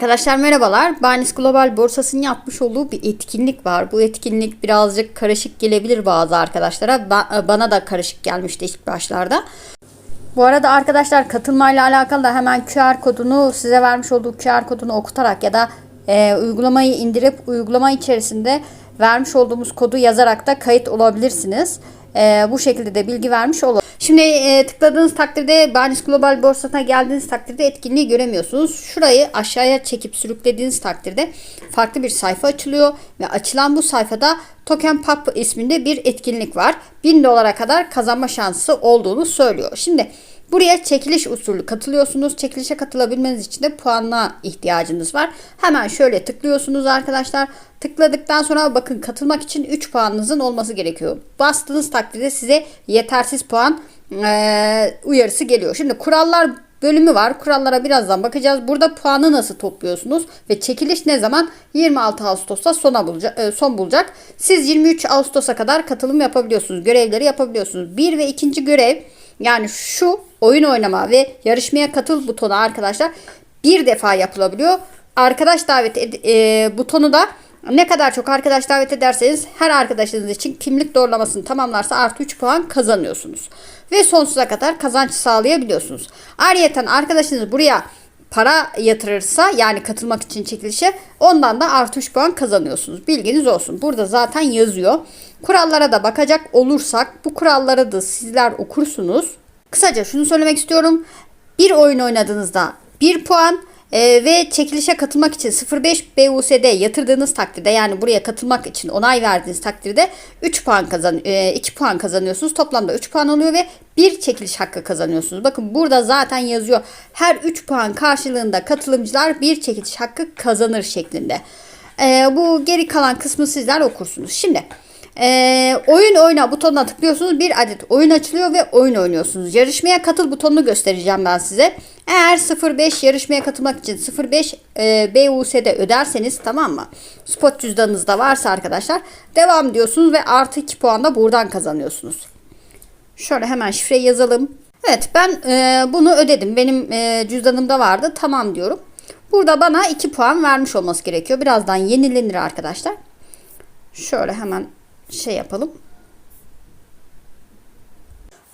Arkadaşlar merhabalar. Barnes Global borsasının yapmış olduğu bir etkinlik var. Bu etkinlik birazcık karışık gelebilir bazı arkadaşlara. Ba- bana da karışık gelmişti ilk başlarda. Bu arada arkadaşlar katılmayla alakalı da hemen QR kodunu size vermiş olduğu QR kodunu okutarak ya da e, uygulamayı indirip uygulama içerisinde vermiş olduğumuz kodu yazarak da kayıt olabilirsiniz. E, bu şekilde de bilgi vermiş olalım. Şimdi e, tıkladığınız takdirde Barnes Global borsasına geldiğiniz takdirde etkinliği göremiyorsunuz. Şurayı aşağıya çekip sürüklediğiniz takdirde farklı bir sayfa açılıyor ve açılan bu sayfada Token Pop isminde bir etkinlik var. 1000 dolara kadar kazanma şansı olduğunu söylüyor. Şimdi Buraya çekiliş usulü katılıyorsunuz. Çekilişe katılabilmeniz için de puanla ihtiyacınız var. Hemen şöyle tıklıyorsunuz arkadaşlar. Tıkladıktan sonra bakın katılmak için 3 puanınızın olması gerekiyor. Bastığınız takdirde size yetersiz puan e, uyarısı geliyor. Şimdi kurallar bölümü var. Kurallara birazdan bakacağız. Burada puanı nasıl topluyorsunuz ve çekiliş ne zaman? 26 Ağustos'ta sona bulacak, son bulacak. Siz 23 Ağustos'a kadar katılım yapabiliyorsunuz. Görevleri yapabiliyorsunuz. Bir ve ikinci görev yani şu oyun oynama ve yarışmaya katıl butonu arkadaşlar bir defa yapılabiliyor. Arkadaş davet e, butonu da ne kadar çok arkadaş davet ederseniz her arkadaşınız için kimlik doğrulamasını tamamlarsa artı 3 puan kazanıyorsunuz. Ve sonsuza kadar kazanç sağlayabiliyorsunuz. Ayrıca arkadaşınız buraya para yatırırsa yani katılmak için çekilişe ondan da artı 3 puan kazanıyorsunuz. Bilginiz olsun. Burada zaten yazıyor. Kurallara da bakacak olursak bu kuralları da sizler okursunuz. Kısaca şunu söylemek istiyorum. Bir oyun oynadığınızda 1 puan e, ve çekilişe katılmak için 05 BUSD yatırdığınız takdirde yani buraya katılmak için onay verdiğiniz takdirde 3 puan kazan e, 2 puan kazanıyorsunuz. Toplamda 3 puan oluyor ve bir çekiliş hakkı kazanıyorsunuz. Bakın burada zaten yazıyor. Her 3 puan karşılığında katılımcılar bir çekiliş hakkı kazanır şeklinde. E, bu geri kalan kısmı sizler okursunuz. Şimdi ee, oyun oyna butonuna tıklıyorsunuz. Bir adet oyun açılıyor ve oyun oynuyorsunuz. Yarışmaya katıl butonunu göstereceğim ben size. Eğer 05 yarışmaya katılmak için 05 e, BUS'de öderseniz tamam mı? Spot cüzdanınızda varsa arkadaşlar devam diyorsunuz ve artı 2 puan da buradan kazanıyorsunuz. Şöyle hemen şifreyi yazalım. Evet ben e, bunu ödedim. Benim e, cüzdanımda vardı. Tamam diyorum. Burada bana 2 puan vermiş olması gerekiyor. Birazdan yenilenir arkadaşlar. Şöyle hemen şey yapalım.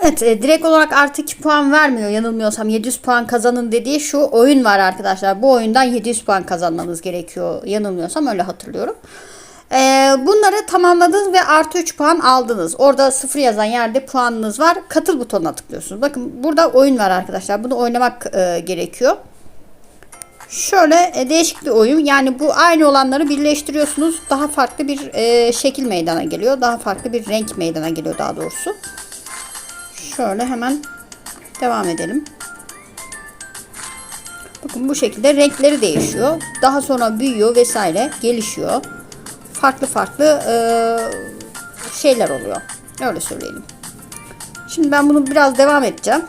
Evet e, direkt olarak artı 2 puan vermiyor yanılmıyorsam 700 puan kazanın dediği şu oyun var arkadaşlar. Bu oyundan 700 puan kazanmanız gerekiyor yanılmıyorsam öyle hatırlıyorum. E, bunları tamamladınız ve artı 3 puan aldınız. Orada sıfır yazan yerde puanınız var. Katıl butonuna tıklıyorsunuz. Bakın burada oyun var arkadaşlar. Bunu oynamak e, gerekiyor. Şöyle e, değişik bir oyun. Yani bu aynı olanları birleştiriyorsunuz. Daha farklı bir e, şekil meydana geliyor. Daha farklı bir renk meydana geliyor daha doğrusu. Şöyle hemen devam edelim. Bakın bu şekilde renkleri değişiyor. Daha sonra büyüyor vesaire. Gelişiyor. Farklı farklı e, şeyler oluyor. Öyle söyleyelim. Şimdi ben bunu biraz devam edeceğim.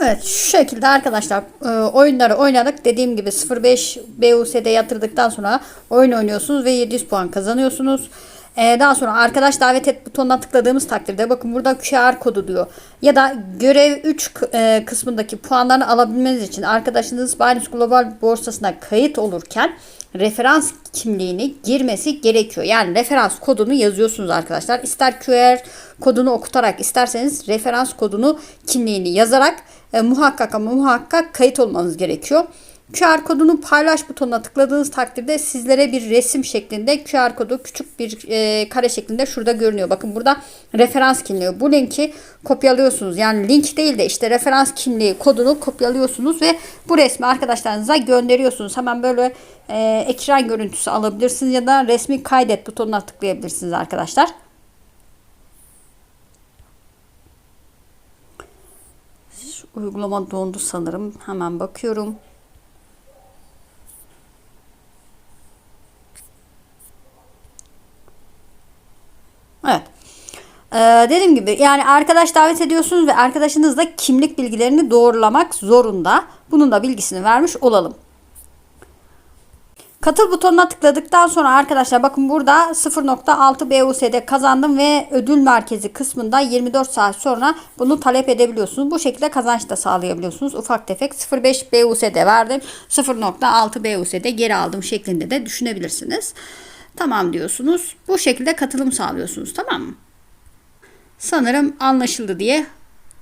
Evet şu şekilde arkadaşlar e, oyunları oynadık. Dediğim gibi 05 BUSD yatırdıktan sonra oyun oynuyorsunuz ve 700 puan kazanıyorsunuz. E, daha sonra arkadaş davet et butonuna tıkladığımız takdirde bakın burada QR kodu diyor. Ya da görev 3 e, kısmındaki puanlarını alabilmeniz için arkadaşınız Binance Global borsasına kayıt olurken referans kimliğini girmesi gerekiyor. Yani referans kodunu yazıyorsunuz arkadaşlar. İster QR kodunu okutarak isterseniz referans kodunu kimliğini yazarak e, muhakkak ama muhakkak kayıt olmanız gerekiyor. QR kodunu paylaş butonuna tıkladığınız takdirde sizlere bir resim şeklinde QR kodu küçük bir e, kare şeklinde şurada görünüyor. Bakın burada referans kimliği. Bu linki kopyalıyorsunuz. Yani link değil de işte referans kimliği kodunu kopyalıyorsunuz ve bu resmi arkadaşlarınıza gönderiyorsunuz. Hemen böyle e, ekran görüntüsü alabilirsiniz ya da resmi kaydet butonuna tıklayabilirsiniz arkadaşlar. Şu uygulama dondu sanırım. Hemen bakıyorum. Evet. Ee, dediğim gibi yani arkadaş davet ediyorsunuz ve arkadaşınız da kimlik bilgilerini doğrulamak zorunda. Bunun da bilgisini vermiş olalım. Katıl butonuna tıkladıktan sonra arkadaşlar bakın burada 0.6 BUSD kazandım ve ödül merkezi kısmında 24 saat sonra bunu talep edebiliyorsunuz. Bu şekilde kazanç da sağlayabiliyorsunuz. Ufak tefek 0.5 BUSD verdim. 0.6 BUSD geri aldım şeklinde de düşünebilirsiniz. Tamam diyorsunuz. Bu şekilde katılım sağlıyorsunuz tamam mı? Sanırım anlaşıldı diye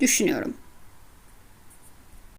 düşünüyorum.